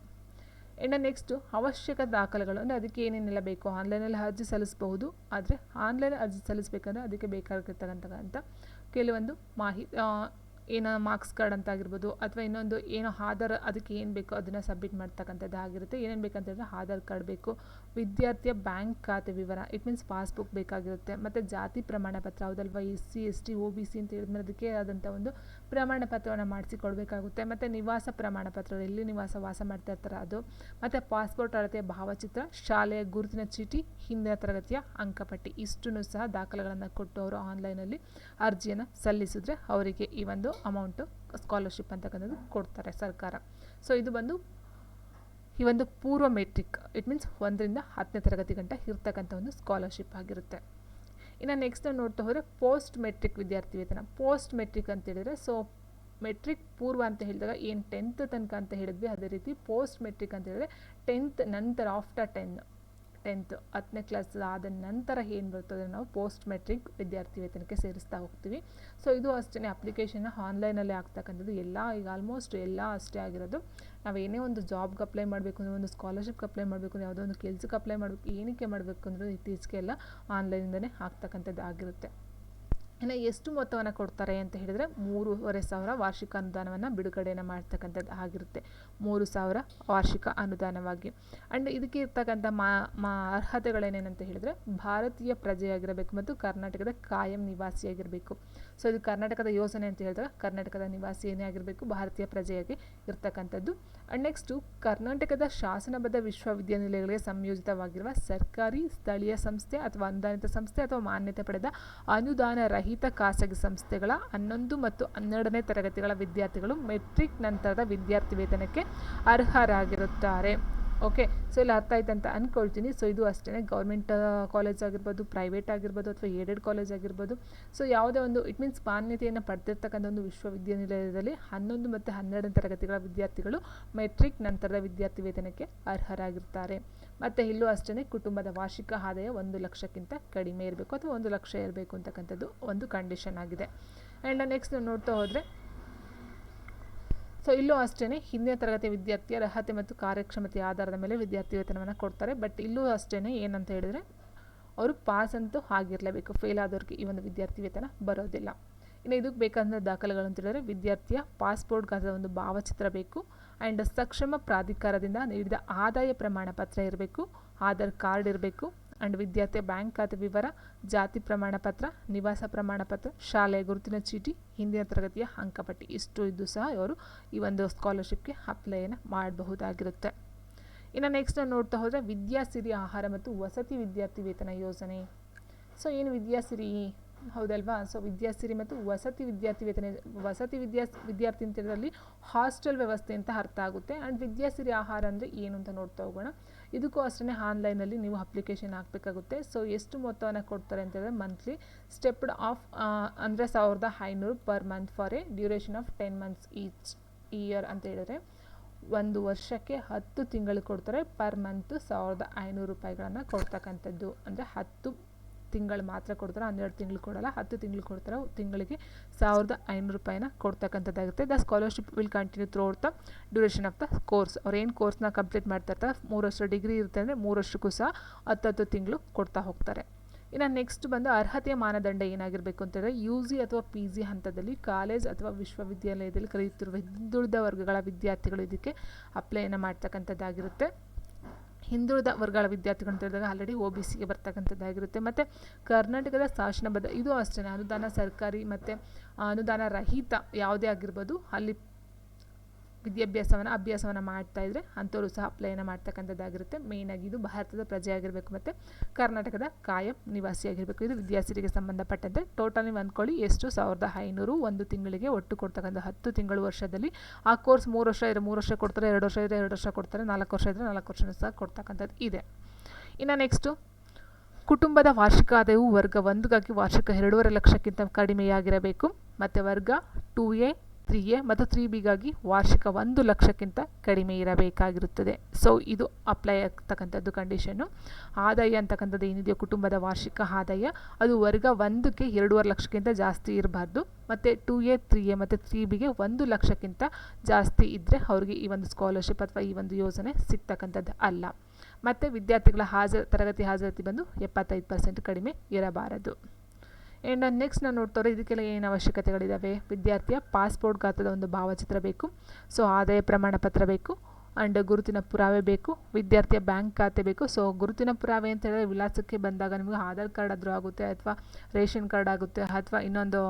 ಇನ್ನು ನೆಕ್ಸ್ಟು ಅವಶ್ಯಕ ದಾಖಲೆಗಳು. ಅಂದರೆ ಅದಕ್ಕೆ ಏನೇನೆಲ್ಲ ಬೇಕು? ಆನ್ಲೈನಲ್ಲಿ ಅರ್ಜಿ ಸಲ್ಲಿಸಬಹುದು. ಆದರೆ ಆನ್ಲೈನ್ ಅರ್ಜಿ ಸಲ್ಲಿಸಬೇಕಂದ್ರೆ ಅದಕ್ಕೆ ಬೇಕಾಗಿರ್ತಕ್ಕಂಥ ಕೆಲವೊಂದು ಮಾಹಿತಿ ಏನೋ ಮಾರ್ಕ್ಸ್ ಕಾರ್ಡ್ ಅಂತ ಆಗಿರ್ಬೋದು ಅಥವಾ ಇನ್ನೊಂದು ಏನೋ ಆಧಾರ್ ಅದಕ್ಕೆ ಏನು ಬೇಕೋ ಅದನ್ನು ಸಬ್ಮಿಟ್ ಮಾಡ್ತಕ್ಕಂಥದ್ದು ಆಗಿರುತ್ತೆ. ಏನೇನು ಬೇಕಂತ ಹೇಳಿದ್ರೆ ಆಧಾರ್ ಕಾರ್ಡ್ ಬೇಕು. ವಿದ್ಯಾರ್ಥಿಯ ಬ್ಯಾಂಕ್ ಖಾತೆ ವಿವರ ಇಟ್ ಮೀನ್ಸ್ ಪಾಸ್ಬುಕ್ ಬೇಕಾಗಿರುತ್ತೆ. ಮತ್ತು ಜಾತಿ ಪ್ರಮಾಣ ಪತ್ರ ಹೌದಲ್ವಾ? S C, S T O B C ಅಂತ ಹೇಳಿದ್ಮೇಲೆ ಅದಕ್ಕೆ ಆದಂಥ ಒಂದು ಪ್ರಮಾಣ ಪತ್ರವನ್ನು ಮಾಡಿಸಿಕೊಳ್ಬೇಕಾಗುತ್ತೆ ಮತ್ತು ನಿವಾಸ ಪ್ರಮಾಣ ಪತ್ರ ಎಲ್ಲಿ ನಿವಾಸ ವಾಸ ಮಾಡ್ತಾ ಇರ್ತಾರೆ ಅದು. ಮತ್ತು ಪಾಸ್ಪೋರ್ಟ್ ಅಳತೆಯ ಭಾವಚಿತ್ರ, ಶಾಲೆಯ ಗುರುತಿನ ಚೀಟಿ, ಹಿಂದಿನ ತರಗತಿಯ ಅಂಕಪಟ್ಟಿ. ಇಷ್ಟನ್ನು ಸಹ ದಾಖಲೆಗಳನ್ನು ಕೊಟ್ಟು ಅವರು ಆನ್ಲೈನಲ್ಲಿ ಅರ್ಜಿಯನ್ನು ಸಲ್ಲಿಸಿದ್ರೆ ಅವರಿಗೆ ಈ ಒಂದು ಅಮೌಂಟು ಸ್ಕಾಲರ್ಶಿಪ್ ಅಂತಕ್ಕಂಥದ್ದು ಕೊಡ್ತಾರೆ ಸರ್ಕಾರ. ಸೊ ಇದು ಬಂದು ಈ ಒಂದು ಪೂರ್ವ ಮೆಟ್ರಿಕ್ ಇಟ್ ಮೀನ್ಸ್ ಒಂದರಿಂದ ಹತ್ತನೇ ತರಗತಿ ಗಂಟ ಇರ್ತಕ್ಕಂಥ ಒಂದು ಸ್ಕಾಲರ್ಶಿಪ್ ಆಗಿರುತ್ತೆ. ಇನ್ನು ನೆಕ್ಸ್ಟ್ ನೋಡ್ತಾ ಹೋದರೆ ಪೋಸ್ಟ್ ಮೆಟ್ರಿಕ್ ವಿದ್ಯಾರ್ಥಿ ವೇತನ. ಪೋಸ್ಟ್ ಮೆಟ್ರಿಕ್ ಅಂತ ಹೇಳಿದರೆ ಸೊ ಮೆಟ್ರಿಕ್ ಪೂರ್ವ ಅಂತ ಹೇಳಿದಾಗ ಏನು ಟೆಂತ್ ತನಕ ಅಂತ ಹೇಳಿದ್ವಿ, ಅದೇ ರೀತಿ ಪೋಸ್ಟ್ ಮೆಟ್ರಿಕ್ ಅಂತ ಹೇಳಿದ್ರೆ ಟೆಂತ್ ನಂತರ ಆಫ್ಟರ್ ಟೆನ್ ಟೆಂತ್ ಹತ್ತನೇ ಕ್ಲಾಸ್ ಆದ ನಂತರ ಏನು ಬರ್ತದೆ ನಾವು ಪೋಸ್ಟ್ ಮೆಟ್ರಿಕ್ ವಿದ್ಯಾರ್ಥಿ ವೇತನಕ್ಕೆ ಸೇರಿಸ್ತಾ ಹೋಗ್ತೀವಿ. ಸೊ ಇದು ಅಷ್ಟೇ ಅಪ್ಲಿಕೇಶನ್ ಆನ್ಲೈನಲ್ಲಿ ಆಗ್ತಕ್ಕಂಥದ್ದು. ಎಲ್ಲ ಈಗ ಆಲ್ಮೋಸ್ಟ್ ಎಲ್ಲ ಅಷ್ಟೇ ಆಗಿರೋದು. ನಾವು ಏನೇ ಒಂದು ಜಾಬ್ಗೆ ಅಪ್ಲೈ ಮಾಡಬೇಕು ಅಂದರೆ, ಒಂದು ಸ್ಕಾಲರ್ಶಿಪ್ಗೆ ಅಪ್ಲೈ ಮಾಡಬೇಕು ಯಾವುದೋ ಒಂದು ಕೆಲಸಕ್ಕೆ ಅಪ್ಲೈ ಮಾಡಬೇಕು, ಏನಕ್ಕೆ ಮಾಡಬೇಕು ಅಂದರೆ ಇತ್ತೀಚೆಗೆ ಎಲ್ಲ ಆನ್ಲೈನಿಂದನೇ ಆಗ್ತಕ್ಕಂಥದ್ದು ಆಗಿರುತ್ತೆ. ಇನ್ನು ಎಷ್ಟು ಮೊತ್ತವನ್ನು ಕೊಡ್ತಾರೆ ಅಂತ ಹೇಳಿದರೆ, ಮೂರುವರೆ ಸಾವಿರ ವಾರ್ಷಿಕ ಅನುದಾನವನ್ನು ಬಿಡುಗಡೆಯನ್ನು ಮಾಡ್ತಕ್ಕಂಥದ್ದು ಆಗಿರುತ್ತೆ. ಮೂರು ಸಾವಿರ ವಾರ್ಷಿಕ ಅನುದಾನವಾಗಿ. ಆ್ಯಂಡ್ ಇದಕ್ಕೆ ಇರ್ತಕ್ಕಂಥ ಮಾ ಮಾ, ಅರ್ಹತೆಗಳೇನೇನಂತ ಹೇಳಿದರೆ ಭಾರತೀಯ ಪ್ರಜೆಯಾಗಿರಬೇಕು ಮತ್ತು ಕರ್ನಾಟಕದ ಕಾಯಂ ನಿವಾಸಿಯಾಗಿರಬೇಕು. ಸೊ ಇದು ಕರ್ನಾಟಕದ ಯೋಜನೆ ಅಂತ ಹೇಳಿದ್ರೆ ಕರ್ನಾಟಕದ ನಿವಾಸಿ ಏನೇ ಆಗಿರಬೇಕು, ಭಾರತೀಯ ಪ್ರಜೆಯಾಗಿ ಇರ್ತಕ್ಕಂಥದ್ದು. ಆ್ಯಂಡ್ ನೆಕ್ಸ್ಟು, ಕರ್ನಾಟಕದ ಶಾಸನಬದ್ಧ ವಿಶ್ವವಿದ್ಯಾನಿಲಯಗಳಿಗೆ ಸಂಯೋಜಿತವಾಗಿರುವ ಸರ್ಕಾರಿ ಸ್ಥಳೀಯ ಸಂಸ್ಥೆ ಅಥವಾ ಅನುದಾನಿತ ಸಂಸ್ಥೆ ಅಥವಾ ಮಾನ್ಯತೆ ಪಡೆದ ಅನುದಾನ ರಹಿತ ಖಾಸಗಿ ಸಂಸ್ಥೆಗಳ ಹನ್ನೊಂದು ಮತ್ತು ಹನ್ನೆರಡನೇ ತರಗತಿಗಳ ವಿದ್ಯಾರ್ಥಿಗಳು ಮೆಟ್ರಿಕ್ ನಂತರದ ವಿದ್ಯಾರ್ಥಿ ವೇತನಕ್ಕೆ ಅರ್ಹರಾಗಿರುತ್ತಾರೆ. ಓಕೆ ಸೊ ಇಲ್ಲಿ ಅರ್ಥ ಆಯ್ತು ಅಂತ ಅಂದ್ಕೊಳ್ತೀನಿ ಸೊ ಇದು ಅಷ್ಟೇ ಗೌರ್ಮೆಂಟ್ ಕಾಲೇಜ್ ಆಗಿರ್ಬೋದು ಪ್ರೈವೇಟ್ ಆಗಿರ್ಬೋದು, ಅಥವಾ ಏಡೆಡ್ ಕಾಲೇಜ್ ಆಗಿರ್ಬೋದು. ಸೊ ಯಾವುದೇ ಒಂದು ಇಟ್ ಮೀನ್ಸ್ ಮಾನ್ಯತೆಯನ್ನು ಪಡೆದಿರ್ತಕ್ಕಂಥ ಒಂದು ವಿಶ್ವವಿದ್ಯಾನಿಲಯದಲ್ಲಿ ಹನ್ನೊಂದು ಮತ್ತು ಹನ್ನೆರಡನೇ ತರಗತಿಗಳ ವಿದ್ಯಾರ್ಥಿಗಳು ಮೆಟ್ರಿಕ್ ನಂತರದ ವಿದ್ಯಾರ್ಥಿ ವೇತನಕ್ಕೆ ಅರ್ಹರಾಗಿರ್ತಾರೆ. ಮತ್ತು ಇಲ್ಲೂ ಅಷ್ಟೇ ಕುಟುಂಬದ ವಾರ್ಷಿಕ ಆದಾಯ ಒಂದು ಲಕ್ಷಕ್ಕಿಂತ ಕಡಿಮೆ ಇರಬೇಕು, ಅಥವಾ ಒಂದು ಲಕ್ಷ ಇರಬೇಕು ಅಂತಕ್ಕಂಥದ್ದು ಒಂದು ಕಂಡೀಷನ್ ಆಗಿದೆ. ಆ್ಯಂಡ್ ನೆಕ್ಸ್ಟ್ ನೋಡ್ತಾ ಹೋದರೆ ಸೊ ಇಲ್ಲೂ ಅಷ್ಟೇ ಹಿಂದಿನ ತರಗತಿ ವಿದ್ಯಾರ್ಥಿಯ ಅರ್ಹತೆ ಮತ್ತು ಕಾರ್ಯಕ್ಷಮತೆ ಆಧಾರದ ಮೇಲೆ ವಿದ್ಯಾರ್ಥಿ ವೇತನವನ್ನು ಕೊಡ್ತಾರೆ. ಬಟ್ ಇಲ್ಲೂ ಅಷ್ಟೇ ಏನಂತ ಹೇಳಿದರೆ, ಅವರು ಪಾಸ್ ಅಂತೂ ಆಗಿರಲೇಬೇಕು. ಫೇಲ್ ಆದವ್ರಿಗೆ ಈ ಒಂದು ವಿದ್ಯಾರ್ಥಿ ವೇತನ ಬರೋದಿಲ್ಲ. ಇನ್ನು ಇದಕ್ಕೆ ಬೇಕಾದಂಥ ದಾಖಲೆಗಳು ಅಂತ ಹೇಳಿದ್ರೆ, ವಿದ್ಯಾರ್ಥಿಯ ಪಾಸ್ಪೋರ್ಟ್ ಗಾತ್ರದ ಒಂದು ಭಾವಚಿತ್ರ ಬೇಕು. ಆ್ಯಂಡ್ ಸಕ್ಷಮ ಪ್ರಾಧಿಕಾರದಿಂದ ನೀಡಿದ ಆದಾಯ ಪ್ರಮಾಣ ಪತ್ರ ಇರಬೇಕು. ಆಧಾರ್ ಕಾರ್ಡ್ ಇರಬೇಕು. ಆ್ಯಂಡ್ ವಿದ್ಯಾರ್ಥಿಯ ಬ್ಯಾಂಕ್ ಖಾತೆ ವಿವರ, ಜಾತಿ ಪ್ರಮಾಣ ಪತ್ರ, ನಿವಾಸ ಪ್ರಮಾಣ ಪತ್ರ ಶಾಲೆಯ ಗುರುತಿನ ಚೀಟಿ, ಹಿಂದಿನ ತರಗತಿಯ ಅಂಕಪಟ್ಟಿ. ಇಷ್ಟು ಇದ್ದು ಸಹ ಇವರು ಈ ಒಂದು ಸ್ಕಾಲರ್ಶಿಪ್ಗೆ ಅಪ್ಲೈಯನ್ನು ಮಾಡಬಹುದಾಗಿರುತ್ತೆ. ಇನ್ನು ನೆಕ್ಸ್ಟ್ ನೋಡ್ತಾ ಹೋದರೆ ವಿದ್ಯಾಸಿರಿ ಆಹಾರ ಮತ್ತು ವಸತಿ ವಿದ್ಯಾರ್ಥಿ ವೇತನ ಯೋಜನೆ. ಸೊ ಏನು ವಿದ್ಯಾಸಿರಿ? ಹೌದಲ್ವಾ? ಸೊ ವಿದ್ಯಾಸಿರಿ ಮತ್ತು ವಸತಿ ವಿದ್ಯಾರ್ಥಿ ವೇತನ, ವಸತಿ ವಿದ್ಯಾ, ವಿದ್ಯಾರ್ಥಿ ಅಂತ ಹೇಳಿದ್ರಲ್ಲಿ ಹಾಸ್ಟೆಲ್ ವ್ಯವಸ್ಥೆ ಅಂತ ಅರ್ಥ ಆಗುತ್ತೆ. ಆ್ಯಂಡ್ ವಿದ್ಯಾಸಿರಿ ಆಹಾರ ಅಂದರೆ ಏನು ಅಂತ ನೋಡ್ತಾ ಹೋಗೋಣ. ಇದಕ್ಕೂ ಅಷ್ಟೇ ಆನ್ಲೈನಲ್ಲಿ ನೀವು ಅಪ್ಲಿಕೇಶನ್ ಹಾಕಬೇಕಾಗುತ್ತೆ. ಸೊ, ಎಷ್ಟು ಮೊತ್ತವನ್ನು ಕೊಡ್ತಾರೆ ಅಂತ ಹೇಳಿದ್ರೆ ಮಂತ್ಲಿ ಸ್ಟೆಪ್ಡ್ ಆಫ್ ಅಂದರೆ ಸಾವಿರದ ಐನೂರು per month for a duration of ten months each year ಅಂತ ಹೇಳಿದ್ರೆ ಒಂದು ವರ್ಷಕ್ಕೆ ಹತ್ತು ತಿಂಗಳು ಕೊಡ್ತಾರೆ. ಪರ್ ಮಂತ್ ಸಾವಿರದ ಐನೂರು ರೂಪಾಯಿಗಳನ್ನು ಕೊಡ್ತಕ್ಕಂಥದ್ದು. ಅಂದರೆ ಹತ್ತು ತಿಂಗಳು ಮಾತ್ರ ಕೊಡ್ತಾರೆ, ಹನ್ನೆರಡು ತಿಂಗಳು ಕೊಡಲ್ಲ, ಹತ್ತು ತಿಂಗಳು ಕೊಡ್ತಾರೆ, ತಿಂಗಳಿಗೆ ಸಾವಿರದ ಐನೂರು ರೂಪಾಯಿನ ಕೊಡ್ತಕ್ಕಂಥದ್ದಾಗುತ್ತೆ. The scholarship will continue through the duration of the course ಅವ್ರು ಏನು ಕೋರ್ಸ್ನ ಕಂಪ್ಲೀಟ್ ಮಾಡ್ತಾ ಇರ್ತಾರೆ ಮೂರು ವರ್ಷ ಡಿಗ್ರಿ ಇರುತ್ತೆ ಅಂದರೆ ಮೂರು ವರ್ಷಕ್ಕೂ ಸಹ ಹತ್ತತ್ತು ತಿಂಗಳು ಕೊಡ್ತಾ ಹೋಗ್ತಾರೆ. ಇನ್ನು ನೆಕ್ಸ್ಟ್ ಬಂದು ಅರ್ಹತೆಯ ಮಾನದಂಡ ಏನಾಗಿರಬೇಕು ಅಂತಂದರೆ ಯು ಜಿ ಅಥವಾ ಪಿ ಜಿ ಹಂತದಲ್ಲಿ ಕಾಲೇಜ್ ಅಥವಾ ವಿಶ್ವವಿದ್ಯಾಲಯದಲ್ಲಿ ಕಲಿಯುತ್ತಿರುವ ಹಿಂದುಳಿದ ವರ್ಗಗಳ ವಿದ್ಯಾರ್ಥಿಗಳು ಇದಕ್ಕೆ ಅಪ್ಲೈಯನ್ನು ಮಾಡ್ತಕ್ಕಂಥದ್ದಾಗಿರುತ್ತೆ. ಹಿಂದುಳಿದ ವರ್ಗಗಳ ವಿದ್ಯಾರ್ಥಿಗಳು ಅಂತ ಹೇಳಿದಾಗ ಆಲ್ರೆಡಿ ಒ ಬಿ ಸಿಗೆ ಬರ್ತಕ್ಕಂಥದ್ದಾಗಿರುತ್ತೆ ಮತ್ತು ಕರ್ನಾಟಕದ ಶಾಸನಬದ್ಧ ಇದು ಅಷ್ಟೇ, ಅನುದಾನ ಸರ್ಕಾರಿ ಮತ್ತು ಅನುದಾನ ರಹಿತ ಯಾವುದೇ ಆಗಿರ್ಬೋದು, ಅಲ್ಲಿ ವಿದ್ಯಾಭ್ಯಾಸವನ್ನು, ಅಭ್ಯಾಸವನ್ನು ಮಾಡ್ತಾ ಇದ್ದರೆ ಅಂಥವರು ಸಹ ಅಪ್ಲೈನ ಮಾಡ್ತಕ್ಕಂಥದ್ದಾಗಿರುತ್ತೆ. ಮೇಯ್ನಾಗಿ ಇದು ಭಾರತದ ಪ್ರಜೆಯಾಗಿರಬೇಕು ಮತ್ತು ಕರ್ನಾಟಕದ ಕಾಯಂ ನಿವಾಸಿಯಾಗಿರಬೇಕು. ಇದು ವಿದ್ಯಾರ್ಥಿಗಳಿಗೆ ಸಂಬಂಧಪಟ್ಟಂತೆ ಟೋಟಲಿ ಅಂದ್ಕೊಳ್ಳಿ ಎಷ್ಟು ಸಾವಿರದ ಐನೂರು ಒಂದು ತಿಂಗಳಿಗೆ ಒಟ್ಟು ಕೊಡ್ತಕ್ಕಂಥ ಹತ್ತು ತಿಂಗಳು ವರ್ಷದಲ್ಲಿ. ಆ ಕೋರ್ಸ್ ಮೂರು ವರ್ಷ ಇದ್ರೆ ಮೂರು ವರ್ಷ ಕೊಡ್ತಾರೆ, ಎರಡು ವರ್ಷ ಇದ್ರೆ ಎರಡು ವರ್ಷ ಕೊಡ್ತಾರೆ, ನಾಲ್ಕು ವರ್ಷ ಇದ್ದರೆ ನಾಲ್ಕು ವರ್ಷ ಸಹ ಕೊಡ್ತಕ್ಕಂಥದ್ದು ಇದೆ. ಇನ್ನು ನೆಕ್ಸ್ಟು ಕುಟುಂಬದ ವಾರ್ಷಿಕ ಆದಾಯವು ವರ್ಗ ಒಂದಗಾಗಿ ವಾರ್ಷಿಕ ಎರಡೂವರೆ ಲಕ್ಷಕ್ಕಿಂತ ಕಡಿಮೆಯಾಗಿರಬೇಕು. ಮತ್ತು ವರ್ಗ ಟು ಎ ತ್ರೀ ಎ ಮತ್ತು ತ್ರೀ ಬಿಗಾಗಿ ವಾರ್ಷಿಕ ಒಂದು ಲಕ್ಷಕ್ಕಿಂತ ಕಡಿಮೆ ಇರಬೇಕಾಗಿರುತ್ತದೆ. ಸೊ ಇದು ಅಪ್ಲೈ ಆಗ್ತಕ್ಕಂಥದ್ದು ಕಂಡೀಷನ್ನು ಆದಾಯ ಅಂತಕ್ಕಂಥದ್ದು ಏನಿದೆಯೋ, ಕುಟುಂಬದ ವಾರ್ಷಿಕ ಆದಾಯ, ಅದು ವರ್ಗ ಒಂದಕ್ಕೆ ಎರಡೂವರೆ ಲಕ್ಷಕ್ಕಿಂತ ಜಾಸ್ತಿ ಇರಬಾರ್ದು. ಮತ್ತು ಟು ಎ ತ್ರೀ ಎ ಮತ್ತು ತ್ರೀ ಬಿಗೆ ಒಂದು ಲಕ್ಷಕ್ಕಿಂತ ಜಾಸ್ತಿ ಇದ್ದರೆ ಅವ್ರಿಗೆ ಈ ಒಂದು ಸ್ಕಾಲರ್ಶಿಪ್ ಅಥವಾ ಈ ಒಂದು ಯೋಜನೆ ಸಿಗ್ತಕ್ಕಂಥದ್ದು ಅಲ್ಲ. ಮತ್ತು ವಿದ್ಯಾರ್ಥಿಗಳ ಹಾಜರು ತರಗತಿ ಹಾಜರಾತಿ ಬಂದು ಎಪ್ಪತ್ತೈದು ಪರ್ಸೆಂಟ್ ಕಡಿಮೆ ಇರಬಾರದು. ಆ್ಯಂಡ್ ನೆಕ್ಸ್ಟ್ ನಾನು ನೋಡ್ತಾರೆ, ಇದಕ್ಕೆಲ್ಲ ಏನು ಅವಶ್ಯಕತೆಗಳಿದ್ದಾವೆ ವಿದ್ಯಾರ್ಥಿಯ ಪಾಸ್ಪೋರ್ಟ್ ಗಾತ್ರದ ಒಂದು ಭಾವಚಿತ್ರ ಬೇಕು ಸೊ ಆದಾಯ ಪ್ರಮಾಣ ಪತ್ರ ಬೇಕು. ಆ್ಯಂಡ್ ಗುರುತಿನ ಪುರಾವೆ ಬೇಕು, ವಿದ್ಯಾರ್ಥಿಯ ಬ್ಯಾಂಕ್ ಖಾತೆ ಬೇಕು. ಸೊ ಗುರುತಿನ ಪುರಾವೆ ಅಂತ ಹೇಳಿದ್ರೆ ವಿಳಾಸಕ್ಕೆ ಬಂದಾಗ ನಿಮಗೆ ಆಧಾರ್ ಕಾರ್ಡ್ ಆದರೂ ಆಗುತ್ತೆ ಅಥವಾ ರೇಷನ್ ಕಾರ್ಡ್ ಆಗುತ್ತೆ ಅಥವಾ ಇನ್ನೊಂದು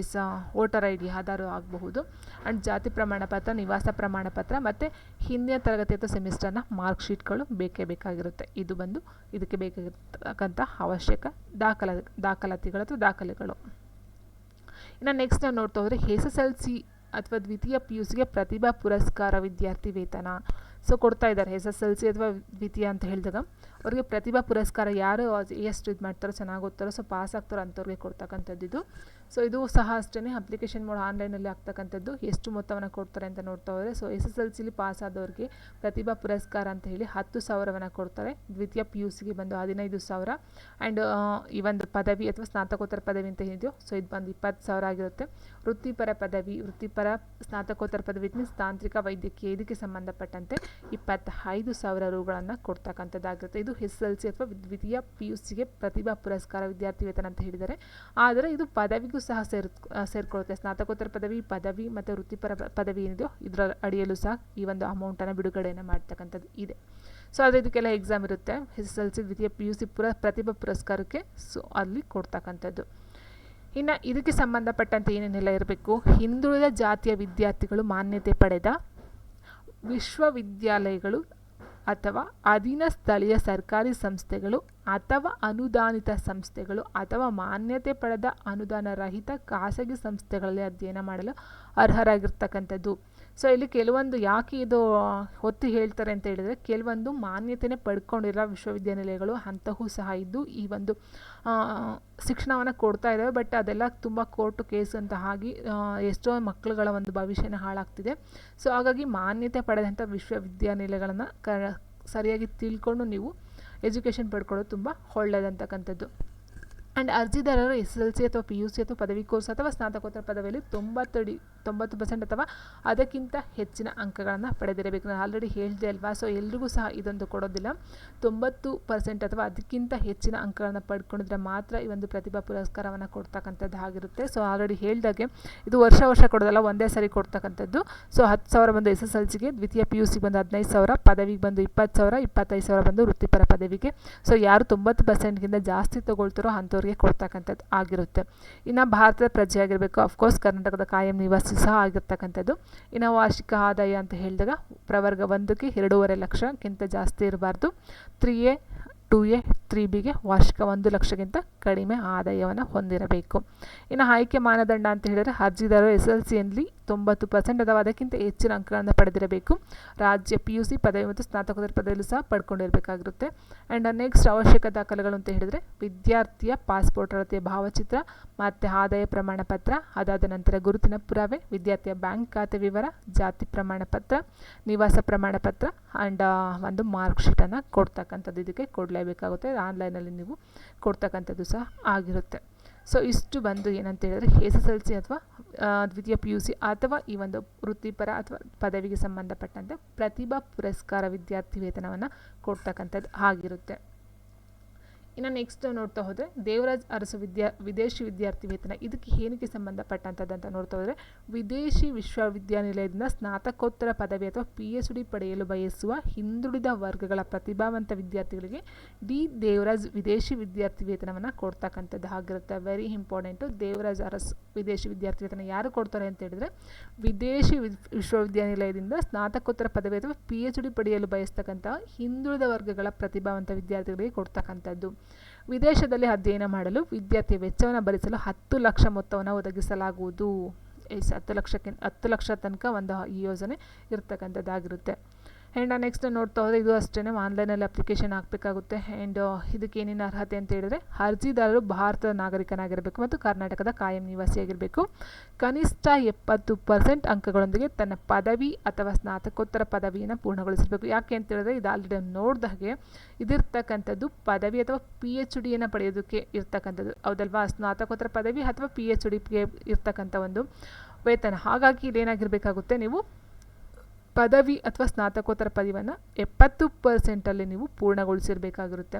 yes voter I D Aadhaar ಆಗಬಹುದು. ಆ್ಯಂಡ್ ಜಾತಿ ಪ್ರಮಾಣ ಪತ್ರ, ನಿವಾಸ ಪ್ರಮಾಣ ಪತ್ರ ಮತ್ತು ಹಿಂದಿನ ತರಗತಿ ಅಥವಾ ಸೆಮಿಸ್ಟರ್ನ ಮಾರ್ಕ್ ಶೀಟ್ಗಳು ಬೇಕೇ ಬೇಕಾಗಿರುತ್ತೆ. ಇದು ಬಂದು ಇದಕ್ಕೆ ಬೇಕಾಗಿರ್ತಕ್ಕಂಥ ಅವಶ್ಯಕ ದಾಖಲಾತಿ ದಾಖಲಾತಿಗಳು ಅಥವಾ ದಾಖಲೆಗಳು. ಇನ್ನು ನೆಕ್ಸ್ಟ್ ನಾವು ನೋಡ್ತಾ ಹೋದರೆ ಎಸ್ ಎಸ್ ಎಲ್ ಸಿ ಅಥವಾ ದ್ವಿತೀಯ ಪಿ ಯು ಸಿಗೆ ಪ್ರತಿಭಾ ಪುರಸ್ಕಾರ ವಿದ್ಯಾರ್ಥಿ ವೇತನ. ಸೊ ಕೊಡ್ತಾ ಇದ್ದಾರೆ. ಎಸ್ ಎಸ್ ಎಲ್ ಸಿ ಅಥವಾ ದ್ವಿತೀಯ ಅಂತ ಹೇಳಿದಾಗ. ಅವ್ರಿಗೆ ಪ್ರತಿಭಾ ಪುರಸ್ಕಾರ ಯಾರು ಎಷ್ಟು ಇದು ಮಾಡ್ತಾರೋ ಚೆನ್ನಾಗಿ ಓದ್ತಾರೋ ಸೊ ಪಾಸ್ ಆಗ್ತಾರೋ ಅಂಥವ್ರಿಗೆ ಕೊಡ್ತಕ್ಕಂಥದ್ದು ಇದು ಸೊ ಇದು ಸಹ ಅಷ್ಟೇ ಅಪ್ಲಿಕೇಶನ್ ಮಾಡಿ ಆನ್ಲೈನಲ್ಲಿ ಆಗ್ತಕ್ಕಂಥದ್ದು. ಎಷ್ಟು ಮೊತ್ತವನ್ನು ಕೊಡ್ತಾರೆ ಅಂತ ನೋಡ್ತಾ ಹೋದರೆ ಸೊ ಎಸ್ ಎಸ್ ಎಲ್ ಸಿಲಿ ಪಾಸ್ ಆದವ್ರಿಗೆ ಪ್ರತಿಭಾ ಪುರಸ್ಕಾರ ಅಂತ ಹೇಳಿ ಹತ್ತು ಸಾವಿರವನ್ನು ಕೊಡ್ತಾರೆ. ದ್ವಿತೀಯ ಪಿ ಯು ಸಿಗೆ ಬಂದು ಹದಿನೈದು ಸಾವಿರ. ಆ್ಯಂಡ್ ಈ ಒಂದು ಪದವಿ ಅಥವಾ ಸ್ನಾತಕೋತ್ತರ ಪದವಿ ಅಂತ ಏನಿದೆಯೋ ಸೊ ಇದು ಬಂದು ಇಪ್ಪತ್ತು ಸಾವಿರ ಆಗಿರುತ್ತೆ. ವೃತ್ತಿಪರ ಪದವಿ ವೃತ್ತಿಪರ ಸ್ನಾತಕೋತ್ತರ ಪದವಿ ಮೀನ್ಸ್ ತಾಂತ್ರಿಕ ವೈದ್ಯಕೀಯ, ಇದಕ್ಕೆ ಸಂಬಂಧಪಟ್ಟಂತೆ ಇಪ್ಪತ್ತೈದು ಸಾವಿರ ರೂಗಳನ್ನು ಕೊಡ್ತಕ್ಕಂಥದ್ದಾಗಿರುತ್ತೆ. ಇದು ಎಸ್ ಎಲ್ ಸಿ ಅಥವಾ ದ್ವಿತೀಯ ಪಿ ಯು ಸಿಗೆ ಪ್ರತಿಭಾ ಪುರಸ್ಕಾರ ವಿದ್ಯಾರ್ಥಿ ವೇತನ ಅಂತ ಹೇಳಿದ್ದಾರೆ. ಆದರೆ ಇದು ಪದವಿಗೂ ಸಹ ಸೇರ್ ಸೇರಿಕೊಳ್ಳುತ್ತೆ. ಸ್ನಾತಕೋತ್ತರ ಪದವಿ ಪದವಿ ಮತ್ತು ವೃತ್ತಿಪರ ಪದವಿ ಏನಿದೆಯೋ ಇದರ ಅಡಿಯಲ್ಲೂ ಸಹ ಈ ಒಂದು ಅಮೌಂಟನ್ನು ಬಿಡುಗಡೆಯನ್ನು ಮಾಡ್ತಕ್ಕಂಥದ್ದು ಇದೆ. ಸೊ ಆದರೆ ಇದಕ್ಕೆಲ್ಲ ಎಕ್ಸಾಮ್ ಇರುತ್ತೆ. ಎಸ್ ಎಲ್ ಸಿ ದ್ವಿತೀಯ ಪಿ ಯು ಸಿ ಪುರ ಪ್ರತಿಭಾ ಪುರಸ್ಕಾರಕ್ಕೆ ಸೊ ಅಲ್ಲಿ ಕೊಡ್ತಕ್ಕಂಥದ್ದು. ಇನ್ನು ಇದಕ್ಕೆ ಸಂಬಂಧಪಟ್ಟಂತೆ ಏನೇನೆಲ್ಲ ಇರಬೇಕು? ಹಿಂದುಳಿದ ಜಾತಿಯ ವಿದ್ಯಾರ್ಥಿಗಳು ಮಾನ್ಯತೆ ಪಡೆದ ವಿಶ್ವವಿದ್ಯಾಲಯಗಳು ಅಥವಾ ಅಧೀನ ಸ್ಥಳೀಯ ಸರ್ಕಾರಿ ಸಂಸ್ಥೆಗಳು ಅಥವಾ ಅನುದಾನಿತ ಸಂಸ್ಥೆಗಳು ಅಥವಾ ಮಾನ್ಯತೆ ಪಡೆದ ಅನುದಾನ ರಹಿತ ಖಾಸಗಿ ಸಂಸ್ಥೆಗಳಲ್ಲಿ ಅಧ್ಯಯನ ಮಾಡಲು ಅರ್ಹರಾಗಿರ್ತಕ್ಕಂಥದ್ದು. ಸೊ ಇಲ್ಲಿ ಕೆಲವೊಂದು ಯಾಕೆ ಇದು ಹೊತ್ತು ಹೇಳ್ತಾರೆ ಅಂತ ಹೇಳಿದರೆ, ಕೆಲವೊಂದು ಮಾನ್ಯತೆನೇ ಪಡ್ಕೊಂಡಿರೋ ವಿಶ್ವವಿದ್ಯಾನಿಲಯಗಳು ಅಂತಹೂ ಸಹ ಇದ್ದು, ಈ ಒಂದು ಶಿಕ್ಷಣವನ್ನು ಕೊಡ್ತಾ ಇದ್ದಾವೆ ಬಟ್ ಅದೆಲ್ಲ ತುಂಬ ಕೋರ್ಟು ಕೇಸ್ ಅಂತ ಆಗಿ ಎಷ್ಟೋ ಮಕ್ಕಳುಗಳ ಒಂದು ಭವಿಷ್ಯನ ಹಾಳಾಗ್ತಿದೆ. ಸೊ ಹಾಗಾಗಿ ಮಾನ್ಯತೆ ಪಡೆದಂಥ ವಿಶ್ವವಿದ್ಯಾನಿಲಯಗಳನ್ನು ಕ ಸರಿಯಾಗಿ ತಿಳ್ಕೊಂಡು ನೀವು ಎಜುಕೇಷನ್ ಪಡ್ಕೊಳ್ಳೋದು ತುಂಬ ಒಳ್ಳೆಯದಂತಕ್ಕಂಥದ್ದು ಆ್ಯಂಡ್ ಅರ್ಜಿದಾರರು ಎಸ್ ಎಲ್ ಸಿ ಅಥವಾ ಪಿ ಯು ಸಿ ಅಥವಾ ಪದವಿ ಕೋರ್ಸ್ ಅಥವಾ ಸ್ನಾತಕೋತ್ತರ ಪದವಿಯಲ್ಲಿ ತೊಂಬತ್ತಡಿ, ತೊಂಬತ್ತು ಪರ್ಸೆಂಟ್ ಅಥವಾ ಅದಕ್ಕಿಂತ ಹೆಚ್ಚಿನ ಅಂಕಗಳನ್ನು ಪಡೆದಿರಬೇಕು. ನಾನು ಆಲ್ರೆಡಿ ಹೇಳಿದೆ ಅಲ್ವಾ? ಸೊ ಎಲ್ರಿಗೂ ಸಹ ಇದೊಂದು ಕೊಡೋದಿಲ್ಲ. ತೊಂಬತ್ತು ಪರ್ಸೆಂಟ್ ಅಥವಾ ಅದಕ್ಕಿಂತ ಹೆಚ್ಚಿನ ಅಂಕಗಳನ್ನು ಪಡ್ಕೊಂಡಿದ್ರೆ ಮಾತ್ರ ಈ ಒಂದು ಪ್ರತಿಭಾ ಪುರಸ್ಕಾರವನ್ನು ಕೊಡ್ತಕ್ಕಂಥದ್ದು ಆಗಿರುತ್ತೆ. ಸೊ ಆಲ್ರೆಡಿ ಹೇಳಿದಾಗೆ ಇದು ವರ್ಷ ವರ್ಷ ಕೊಡೋದಲ್ಲ, ಒಂದೇ ಸರಿ ಕೊಡ್ತಕ್ಕಂಥದ್ದು. ಸೊ ಹತ್ತು ಸಾವಿರ ಬಂದು ಎಸ್ ಎಸ್ ಎಲ್ ಸಿಗೆ, ದ್ವಿತೀಯ ಪಿ ಯು ಸಿಗೆ ಬಂದು ಹದಿನೈದು ಸಾವಿರ, ಪದವಿಗೆ ಬಂದು ಇಪ್ಪತ್ತು ಸಾವಿರ, ಇಪ್ಪತ್ತೈದು ಸಾವಿರ ಬಂದು ವೃತ್ತಿಪರ ಪದವಿಗೆ. ಸೊ ಯಾರು ತೊಂಬತ್ತು ಪರ್ಸೆಂಟ್ಗಿಂತ ಜಾಸ್ತಿ ತೊಗೊಳ್ತಾರೋ ಅಂಥವ್ರಿಗೆ ಕೊಡ್ತಕ್ಕಂಥದ್ದು ಆಗಿರುತ್ತೆ. ಇನ್ನು ಭಾರತದ ಪ್ರಜೆಯಾಗಿರಬೇಕು ಅಫ್ಕೋರ್ಸ್ ಕರ್ನಾಟಕದ ಕಾಯಂ ನಿವಾಸಿ ಸಹ ಆಗಿರ್ತಕ್ಕಂಥದ್ದು. ಇನ್ನು ವಾರ್ಷಿಕ ಆದಾಯ ಅಂತ ಹೇಳಿದಾಗ ಪ್ರವರ್ಗ ಒಂದಕ್ಕೆ ಎರಡೂವರೆ ಲಕ್ಷಕ್ಕಿಂತ ಜಾಸ್ತಿ ಇರಬಾರ್ದು. Three A two A three ಬಿಗೆ ವಾರ್ಷಿಕ ಒಂದು ಲಕ್ಷಕ್ಕಿಂತ ಕಡಿಮೆ ಆದಾಯವನ್ನು ಹೊಂದಿರಬೇಕು. ಇನ್ನು ಆಯ್ಕೆ ಮಾನದಂಡ ಅಂತ ಹೇಳಿದರೆ ಅರ್ಜಿದಾರರು ಎಸ್ ಎಲ್ ಸಿಯಲ್ಲಿ ತೊಂಬತ್ತು ಪರ್ಸೆಂಟ್ ಅಥವಾ ಅದಕ್ಕಿಂತ ಹೆಚ್ಚಿನ ಅಂಕಗಳನ್ನು ಪಡೆದಿರಬೇಕು. ರಾಜ್ಯ ಪಿ ಯು ಸಿ ಪದವಿ ಮತ್ತು ಸ್ನಾತಕೋತ್ತರ ಪದವಿಯಲ್ಲೂ ಸಹ ಪಡ್ಕೊಂಡಿರಬೇಕಾಗಿರುತ್ತೆ. ಆ್ಯಂಡ್ ನೆಕ್ಸ್ಟ್ ಅವಶ್ಯಕ ದಾಖಲೆಗಳು ಅಂತ ಹೇಳಿದರೆ ವಿದ್ಯಾರ್ಥಿಯ ಪಾಸ್ಪೋರ್ಟ್ ಅಳತೆಯ ಭಾವಚಿತ್ರ ಮತ್ತು ಆದಾಯ ಪ್ರಮಾಣ ಪತ್ರ ಅದಾದ ನಂತರ ಗುರುತಿನ ಪುರಾವೆ, ವಿದ್ಯಾರ್ಥಿಯ ಬ್ಯಾಂಕ್ ಖಾತೆ ವಿವರ, ಜಾತಿ ಪ್ರಮಾಣ ಪತ್ರ ನಿವಾಸ ಪ್ರಮಾಣ ಪತ್ರ ಆ್ಯಂಡ್ ಒಂದು ಮಾರ್ಕ್ ಶೀಟನ್ನು ಕೊಡ್ತಕ್ಕಂಥದ್ದು ಇದಕ್ಕೆ ಕೊಡಲೇಬೇಕಾಗುತ್ತೆ. ಆನ್ಲೈನಲ್ಲಿ ನೀವು ಕೊಡ್ತಕ್ಕಂಥದ್ದು ಸಹ ಆಗಿರುತ್ತೆ. ಸೊ ಇಷ್ಟು ಬಂದು ಏನಂತ ಹೇಳಿದ್ರೆ ಎಸ್ ಎಸ್ ಎಲ್ ಸಿ ಅಥವಾ ದ್ವಿತೀಯ ಪಿ ಯು ಸಿ ಅಥವಾ ಈ ಒಂದು ವೃತ್ತಿಪರ ಅಥವಾ ಪದವಿಗೆ ಸಂಬಂಧಪಟ್ಟಂತೆ ಪ್ರತಿಭಾ ಪುರಸ್ಕಾರ ವಿದ್ಯಾರ್ಥಿ ವೇತನವನ್ನು ಕೊಡ್ತಕ್ಕಂಥದ್ದು ಆಗಿರುತ್ತೆ. ಇನ್ನು ನೆಕ್ಸ್ಟ್ ನೋಡ್ತಾ ಹೋದರೆ ದೇವರಾಜ್ ಅರಸು ವಿದ್ಯಾ, ವಿದೇಶಿ ವಿದ್ಯಾರ್ಥಿ ವೇತನ. ಇದಕ್ಕೆ ಏನಕ್ಕೆ ಸಂಬಂಧಪಟ್ಟಂಥದ್ದಂತ ನೋಡ್ತಾ ಹೋದರೆ ವಿದೇಶಿ ವಿಶ್ವವಿದ್ಯಾನಿಲಯದಿಂದ ಸ್ನಾತಕೋತ್ತರ ಪದವಿ ಅಥವಾ ಪಿ ಎಚ್ ಡಿ ಪಡೆಯಲು ಬಯಸುವ ಹಿಂದುಳಿದ ವರ್ಗಗಳ ಪ್ರತಿಭಾವಂತ ವಿದ್ಯಾರ್ಥಿಗಳಿಗೆ ಡಿ ದೇವರಾಜ್ ವಿದೇಶಿ ವಿದ್ಯಾರ್ಥಿ ವೇತನವನ್ನು ಕೊಡ್ತಕ್ಕಂಥದ್ದು ಆಗಿರುತ್ತೆ ವೆರಿ ಇಂಪಾರ್ಟೆಂಟು ದೇವರಾಜ್ ಅರಸ್ ವಿದೇಶಿ ವಿದ್ಯಾರ್ಥಿ ವೇತನ ಯಾರು ಕೊಡ್ತಾರೆ ಅಂತ ಹೇಳಿದ್ರೆ ವಿದೇಶಿ ವಿಶ್ವವಿದ್ಯಾನಿಲಯದಿಂದ ಸ್ನಾತಕೋತ್ತರ ಪದವಿ ಅಥವಾ ಪಿ ಎಚ್ ಡಿ ಪಡೆಯಲು ಬಯಸ್ತಕ್ಕಂಥ ಹಿಂದುಳಿದ ವರ್ಗಗಳ ಪ್ರತಿಭಾವಂತ ವಿದ್ಯಾರ್ಥಿಗಳಿಗೆ ಕೊಡ್ತಕ್ಕಂಥದ್ದು. ವಿದೇಶದಲ್ಲಿ ಅಧ್ಯಯನ ಮಾಡಲು ವಿದ್ಯಾರ್ಥಿ ವೆಚ್ಚವನ್ನು ಭರಿಸಲು ಹತ್ತು ಲಕ್ಷ ಮೊತ್ತವನ್ನು ಒದಗಿಸಲಾಗುವುದು. ಎಸ್, ಹತ್ತು ಲಕ್ಷಕ್ಕಿಂತ ಹತ್ತು ಲಕ್ಷ ತನಕ ಒಂದು ಈ ಯೋಜನೆ ಇರ್ತಕ್ಕಂಥದ್ದಾಗಿರುತ್ತೆ. ಆ್ಯಂಡ್ ನೆಕ್ಸ್ಟ್ ನೋಡ್ತಾ ಹೋದರೆ ಇದು ಅಷ್ಟೇ ಆನ್ಲೈನಲ್ಲಿ ಅಪ್ಲಿಕೇಶನ್ ಹಾಕಬೇಕಾಗುತ್ತೆ. ಆ್ಯಂಡ್ ಇದಕ್ಕೆ ಏನೇನು ಅರ್ಹತೆ ಅಂತ ಹೇಳಿದ್ರೆ, ಅರ್ಜಿದಾರರು ಭಾರತದ ನಾಗರಿಕನಾಗಿರಬೇಕು ಮತ್ತು ಕರ್ನಾಟಕದ ಕಾಯಂ ನಿವಾಸಿಯಾಗಿರಬೇಕು. ಕನಿಷ್ಠ ಎಪ್ಪತ್ತು ಪರ್ಸೆಂಟ್ ಅಂಕಗಳೊಂದಿಗೆ ತನ್ನ ಪದವಿ ಅಥವಾ ಸ್ನಾತಕೋತ್ತರ ಪದವಿಯನ್ನು ಪೂರ್ಣಗೊಳಿಸಬೇಕು ಯಾಕೆ ಅಂತ ಹೇಳಿದ್ರೆ, ಇದು ಆಲ್ರೆಡಿ ನೋಡಿದ ಹಾಗೆ ಇದಿರ್ತಕ್ಕಂಥದ್ದು ಪದವಿ ಅಥವಾ ಪಿ ಎಚ್ ಡಿಯನ್ನು ಪಡೆಯೋದಕ್ಕೆ ಇರ್ತಕ್ಕಂಥದ್ದು. ಹೌದಲ್ವಾ? ಸ್ನಾತಕೋತ್ತರ ಪದವಿ ಅಥವಾ ಪಿ ಎಚ್ ಡಿಗೆ ಇರ್ತಕ್ಕಂಥ ಒಂದು ವೇತನ. ಹಾಗಾಗಿ ಇದೇನಾಗಿರಬೇಕಾಗುತ್ತೆ, ನೀವು ಪದವಿ ಅಥವಾ ಸ್ನಾತಕೋತ್ತರ ಪದವಿಯನ್ನು ಎಪ್ಪತ್ತು ಪರ್ಸೆಂಟಲ್ಲಿ ನೀವು ಪೂರ್ಣಗೊಳಿಸಿರಬೇಕಾಗಿರುತ್ತೆ.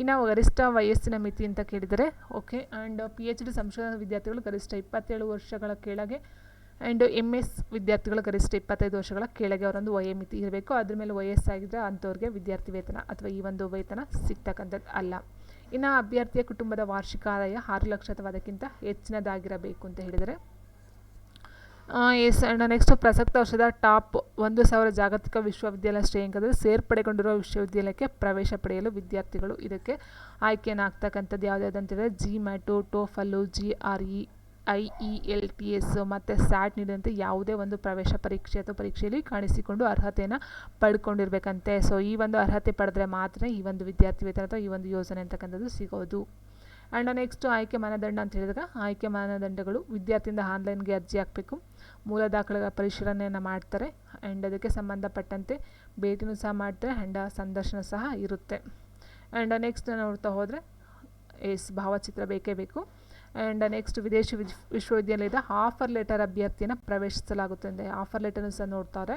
ಇನ್ನು ಗರಿಷ್ಠ ವಯಸ್ಸಿನ ಮಿತಿ ಅಂತ ಕೇಳಿದರೆ okay and P H D ಸಂಶೋಧನಾ ವಿದ್ಯಾರ್ಥಿಗಳು ಗರಿಷ್ಠ ಇಪ್ಪತ್ತೇಳು ವರ್ಷಗಳ ಕೆಳಗೆ ಆ್ಯಂಡ್ ಎಂ ಎಸ್ ವಿದ್ಯಾರ್ಥಿಗಳು ಗರಿಷ್ಠ ಇಪ್ಪತ್ತೈದು ವರ್ಷಗಳ ಕೆಳಗೆ ಅವರೊಂದು ವಯೋಮಿತಿ ಇರಬೇಕು. ಅದ್ರ ಮೇಲೆ ವಯಸ್ಸಾಗಿದ್ದರೆ ಅಂಥವ್ರಿಗೆ ವಿದ್ಯಾರ್ಥಿ ವೇತನ ಅಥವಾ ಈ ಒಂದು ವೇತನ ಸಿಗ್ತಕ್ಕಂಥದ್ದು ಅಲ್ಲ. ಇನ್ನು ಅಭ್ಯರ್ಥಿಯ ಕುಟುಂಬದ ವಾರ್ಷಿಕ ಆದಾಯ ಆರು ಲಕ್ಷ ಅಥವಾ ಅದಕ್ಕಿಂತ ಹೆಚ್ಚಿನದಾಗಿರಬೇಕು ಅಂತ ಹೇಳಿದರೆ ಎಸ್ ಅಂಡ್ ನೆಕ್ಸ್ಟ್ ಪ್ರಸಕ್ತ ವರ್ಷದ ಟಾಪ್ ಒಂದು ಸಾವಿರ ಜಾಗತಿಕ ವಿಶ್ವವಿದ್ಯಾಲಯ ಶ್ರೇಯಾಂಕದಲ್ಲಿ ಸೇರ್ಪಡೆಗೊಂಡಿರುವ ವಿಶ್ವವಿದ್ಯಾಲಯಕ್ಕೆ ಪ್ರವೇಶ ಪಡೆಯಲು ವಿದ್ಯಾರ್ಥಿಗಳು ಇದಕ್ಕೆ ಆಯ್ಕೆಯನ್ನು ಆಗ್ತಕ್ಕಂಥದ್ದು ಯಾವುದ್ಯಾವ್ದು ಅಂತೇಳಿದ್ರೆ GMAT, TOEFL, G, R, E, I, E, L, T, S ಮತ್ತು ಸ್ಯಾಟ್ ನೀಡಿದಂತೆ ಯಾವುದೇ ಒಂದು ಪ್ರವೇಶ ಪರೀಕ್ಷೆ ಅಥವಾ ಪರೀಕ್ಷೆಯಲ್ಲಿ ಕಾಣಿಸಿಕೊಂಡು ಅರ್ಹತೆಯನ್ನು ಪಡ್ಕೊಂಡಿರಬೇಕಂತೆ. ಸೊ ಈ ಒಂದು ಅರ್ಹತೆ ಪಡೆದ್ರೆ ಮಾತ್ರ ಈ ಒಂದು ವಿದ್ಯಾರ್ಥಿ ವೇತನ ಅಥವಾ ಈ ಒಂದು ಯೋಜನೆ ಅಂತಕ್ಕಂಥದ್ದು ಸಿಗೋದು. ಆ್ಯಂಡ್ ನೆಕ್ಸ್ಟ್ ಆಯ್ಕೆ ಮಾನದಂಡ ಅಂತ ಹೇಳಿದಾಗ, ಆಯ್ಕೆ ಮಾನದಂಡಗಳು ವಿದ್ಯಾರ್ಥಿಯಿಂದ ಆನ್ಲೈನ್ಗೆ ಅರ್ಜಿ ಹಾಕಬೇಕು. ಮೂಲ ದಾಖಲೆಗಳ ಪರಿಶೀಲನೆಯನ್ನು ಮಾಡ್ತಾರೆ. ಆ್ಯಂಡ್ ಅದಕ್ಕೆ ಸಂಬಂಧಪಟ್ಟಂತೆ ಭೇಟಿನೂ ಸಹ ಮಾಡ್ತಾರೆ. ಆ್ಯಂಡ್ ಸಂದರ್ಶನ ಸಹ ಇರುತ್ತೆ. ಆ್ಯಂಡ್ ನೆಕ್ಸ್ಟ್ ನೋಡ್ತಾ ಹೋದರೆ, ಎಸ್ ಭಾವಚಿತ್ರ ಬೇಕೇ ಬೇಕು. ಆ್ಯಂಡ್ ನೆಕ್ಸ್ಟ್ ವಿದೇಶಿ ವಿಶ್ ವಿಶ್ವವಿದ್ಯಾಲಯದ ಆಫರ್ ಲೆಟರ್ ಅಭ್ಯರ್ಥಿಯನ್ನು ಪ್ರವೇಶಿಸಲಾಗುತ್ತದೆ ಆಫರ್ ಲೆಟರ್ನ ಸಹ ನೋಡ್ತಾರೆ.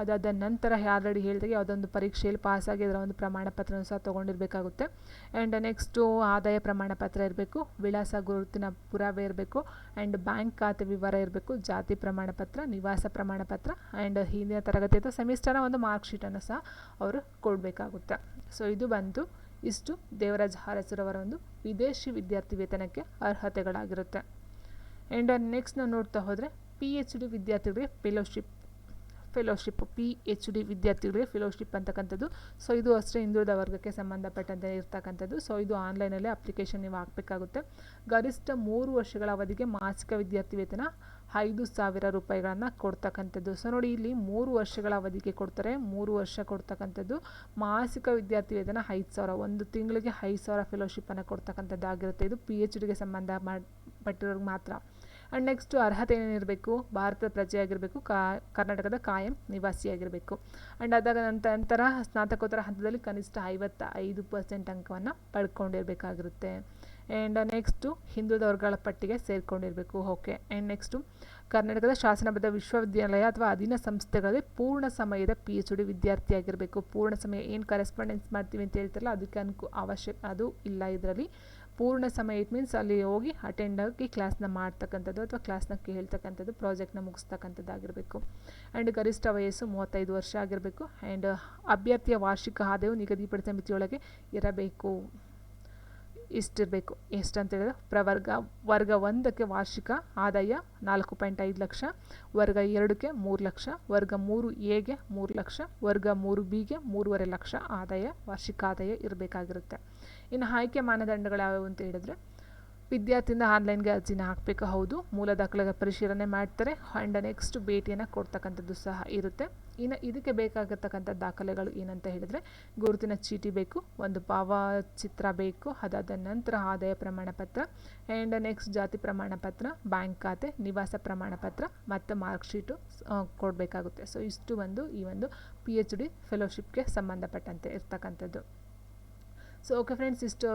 ಅದಾದ ನಂತರ ಆಲ್ರೆಡಿ ಹೇಳಿದಾಗ ಯಾವುದೊಂದು ಪರೀಕ್ಷೆಯಲ್ಲಿ ಪಾಸಾಗಿ ಅದರ ಒಂದು ಪ್ರಮಾಣ ಪತ್ರನೂ ಸಹ ತೊಗೊಂಡಿರಬೇಕಾಗುತ್ತೆ. ಆ್ಯಂಡ್ ನೆಕ್ಸ್ಟು ಆದಾಯ ಪ್ರಮಾಣ ಪತ್ರ ಇರಬೇಕು, ವಿಳಾಸ ಗುರುತಿನ ಪುರಾವೆ ಇರಬೇಕು ಆ್ಯಂಡ್ ಬ್ಯಾಂಕ್ ಖಾತೆ ವಿವರ ಇರಬೇಕು, ಜಾತಿ ಪ್ರಮಾಣ ಪತ್ರ ನಿವಾಸ ಪ್ರಮಾಣ ಪತ್ರ ಆ್ಯಂಡ್ ಹಿಂದಿನ ತರಗತಿ ಅಥವಾ ಸೆಮಿಸ್ಟರ್ನ ಒಂದು ಮಾರ್ಕ್ ಶೀಟನ್ನು ಸಹ ಅವರು ಕೊಡಬೇಕಾಗುತ್ತೆ. ಸೊ ಇದು ಬಂತು. ಇಷ್ಟು ದೇವರಾಜ್ ಹಾರಸರವರ ಒಂದು ವಿದೇಶಿ ವಿದ್ಯಾರ್ಥಿ ವೇತನಕ್ಕೆ ಅರ್ಹತೆಗಳಾಗಿರುತ್ತೆ. ಆ್ಯಂಡ್ ನೆಕ್ಸ್ಟ್ ನಾವು ನೋಡ್ತಾ ಹೋದರೆ ಪಿ ಎಚ್ ಡಿ ವಿದ್ಯಾರ್ಥಿಗಳಿಗೆ fellowship fellowship P H D ವಿದ್ಯಾರ್ಥಿಗಳಿಗೆ ಫೆಲೋಶಿಪ್ ಅಂತಕ್ಕಂಥದ್ದು. ಸೊ ಇದು ಅಷ್ಟೇ ಹಿಂದುಳಿದ ವರ್ಗಕ್ಕೆ ಸಂಬಂಧಪಟ್ಟಂತೆ ಇರ್ತಕ್ಕಂಥದ್ದು. ಸೊ ಇದು ಆನ್ಲೈನಲ್ಲೇ ಅಪ್ಲಿಕೇಶನ್ ನೀವು ಹಾಕಬೇಕಾಗುತ್ತೆ. ಗರಿಷ್ಠ ಮೂರು ವರ್ಷಗಳ ಅವಧಿಗೆ ಮಾಸಿಕ ವಿದ್ಯಾರ್ಥಿ ವೇತನ ಐದು ಸಾವಿರ ರೂಪಾಯಿಗಳನ್ನು ಕೊಡ್ತಕ್ಕಂಥದ್ದು. ಸೊ ನೋಡಿ ಇಲ್ಲಿ ಮೂರು ವರ್ಷಗಳ ಅವಧಿಗೆ ಕೊಡ್ತಾರೆ. ಮೂರು ವರ್ಷ ಕೊಡ್ತಕ್ಕಂಥದ್ದು. ಮಾಸಿಕ ವಿದ್ಯಾರ್ಥಿ ವೇತನ ಐದು ಸಾವಿರ. ಒಂದು ತಿಂಗಳಿಗೆ ಐದು ಸಾವಿರ ಫೆಲೋಶಿಪ್ಪನ್ನು ಕೊಡ್ತಕ್ಕಂಥದ್ದು ಆಗಿರುತ್ತೆ ಇದು ಪಿ ಎಚ್ ಡಿಗೆ ಸಂಬಂಧ ಪಟ್ಟಿರೋರಿಗೆ ಮಾತ್ರ. ಆ್ಯಂಡ್ ನೆಕ್ಸ್ಟು ಅರ್ಹತೆ ಏನಿರಬೇಕು ಭಾರತದ ಪ್ರಜೆಯಾಗಿರಬೇಕು ಕಾ, ಕರ್ನಾಟಕದ ಕಾಯಂ ನಿವಾಸಿಯಾಗಿರಬೇಕು ಆ್ಯಂಡ್ ಅದಾದ ನಂತರ ಸ್ನಾತಕೋತ್ತರ ಹಂತದಲ್ಲಿ ಕನಿಷ್ಠ ಐವತ್ತ ಐದು ಪರ್ಸೆಂಟ್ ಅಂಕವನ್ನು ಪಡ್ಕೊಂಡಿರಬೇಕಾಗಿರುತ್ತೆ. ಆ್ಯಂಡ್ ನೆಕ್ಸ್ಟು ಹಿಂದುಳಿದ ವರ್ಗಗಳ ಪಟ್ಟಿಗೆ ಸೇರಿಕೊಂಡಿರಬೇಕು ಓಕೆ ಆ್ಯಂಡ್ ನೆಕ್ಸ್ಟು ಕರ್ನಾಟಕದ ಶಾಸನಬದ್ಧ ವಿಶ್ವವಿದ್ಯಾಲಯ ಅಥವಾ ಅಧೀನ ಸಂಸ್ಥೆಗಳಲ್ಲಿ ಪೂರ್ಣ ಸಮಯದ ಪಿ ಎಚ್ ಡಿ ವಿದ್ಯಾರ್ಥಿಯಾಗಿರಬೇಕು ಪೂರ್ಣ ಸಮಯ ಏನು ಕರೆಸ್ಪಾಂಡೆನ್ಸ್ ಮಾಡ್ತೀವಿ ಅಂತ ಹೇಳ್ತಾರಲ್ಲ, ಅದಕ್ಕೆ ಅನ್ಕು ಅವಶ್ಯ, ಅದು ಇಲ್ಲ ಇದರಲ್ಲಿ. ಪೂರ್ಣ ಸಮಯ ಇಟ್ ಮೀನ್ಸ್ ಅಲ್ಲಿ ಹೋಗಿ ಅಟೆಂಡ್ ಆಗಿ ಕ್ಲಾಸ್ನ ಮಾಡ್ತಕ್ಕಂಥದ್ದು ಅಥವಾ ಕ್ಲಾಸ್ನ ಕೇಳ್ತಕ್ಕಂಥದ್ದು ಪ್ರಾಜೆಕ್ಟ್ನ ಮುಗಿಸ್ತಕ್ಕಂಥದ್ದಾಗಿರಬೇಕು. ಆ್ಯಂಡ್ ಗರಿಷ್ಠ ವಯಸ್ಸು ಮೂವತ್ತೈದು ವರ್ಷ ಆಗಿರಬೇಕು. ಆ್ಯಂಡ್ ಅಭ್ಯರ್ಥಿಯ ವಾರ್ಷಿಕ ಆದಾಯವು ನಿಗದಿಪಡಿಸಿದ ಮಿತಿಯೊಳಗೆ ಇರಬೇಕು. ಇಷ್ಟಿರಬೇಕು ಎಷ್ಟು ಹೇಳಿದ್ರೆ ಪ್ರವರ್ಗ, ವರ್ಗ ಒಂದಕ್ಕೆ ವಾರ್ಷಿಕ ಆದಾಯ ನಾಲ್ಕು ಪಾಯಿಂಟ್ ಐದು ಲಕ್ಷ, ವರ್ಗ ಎರಡಕ್ಕೆ ಮೂರು ಲಕ್ಷ, ವರ್ಗ ಮೂರು ಎಗೆ ಮೂರು ಲಕ್ಷ, ವರ್ಗ ಮೂರು ಬಿಗೆ ಮೂರುವರೆ ಲಕ್ಷ ಆದಾಯ, ವಾರ್ಷಿಕ ಆದಾಯ ಇರಬೇಕಾಗಿರುತ್ತೆ. ಇನ್ನು ಆಯ್ಕೆ ಮಾನದಂಡಗಳು ಯಾವುವು ಅಂತ ಹೇಳಿದ್ರೆ ವಿದ್ಯಾರ್ಥಿಯಿಂದ ಆನ್ಲೈನ್ಗೆ ಅರ್ಜಿನ ಹಾಕಬೇಕು, ಹೌದು. ಮೂಲ ದಾಖಲೆಗಳ ಪರಿಶೀಲನೆ ಮಾಡ್ತಾರೆ. ಆ್ಯಂಡ್ ನೆಕ್ಸ್ಟ್ ಭೇಟಿಯನ್ನು ಕೊಡ್ತಕ್ಕಂಥದ್ದು ಸಹ ಇರುತ್ತೆ. ಇನ್ನು ಇದಕ್ಕೆ ಬೇಕಾಗಿರ್ತಕ್ಕಂಥ ದಾಖಲೆಗಳು ಏನಂತ ಹೇಳಿದರೆ, ಗುರುತಿನ ಚೀಟಿ ಬೇಕು, ಒಂದು ಭಾವಚಿತ್ರ ಬೇಕು, ಅದಾದ ನಂತರ ಆದಾಯ ಪ್ರಮಾಣ ಪತ್ರ ಆ್ಯಂಡ್ ನೆಕ್ಸ್ಟ್ ಜಾತಿ ಪ್ರಮಾಣ ಪತ್ರ ಬ್ಯಾಂಕ್ ಖಾತೆ, ನಿವಾಸ ಪ್ರಮಾಣ ಪತ್ರ, ಮತ್ತು ಮಾರ್ಕ್ ಶೀಟು ಕೊಡಬೇಕಾಗುತ್ತೆ. ಸೊ ಇಷ್ಟು ಒಂದು, ಈ ಒಂದು ಪಿ ಎಚ್ ಡಿ ಫೆಲೋಶಿಪ್ಗೆ ಸಂಬಂಧಪಟ್ಟಂತೆ ಇರ್ತಕ್ಕಂಥದ್ದು. ಸೊ ಓಕೆ ಫ್ರೆಂಡ್ಸ್ ಇಷ್ಟು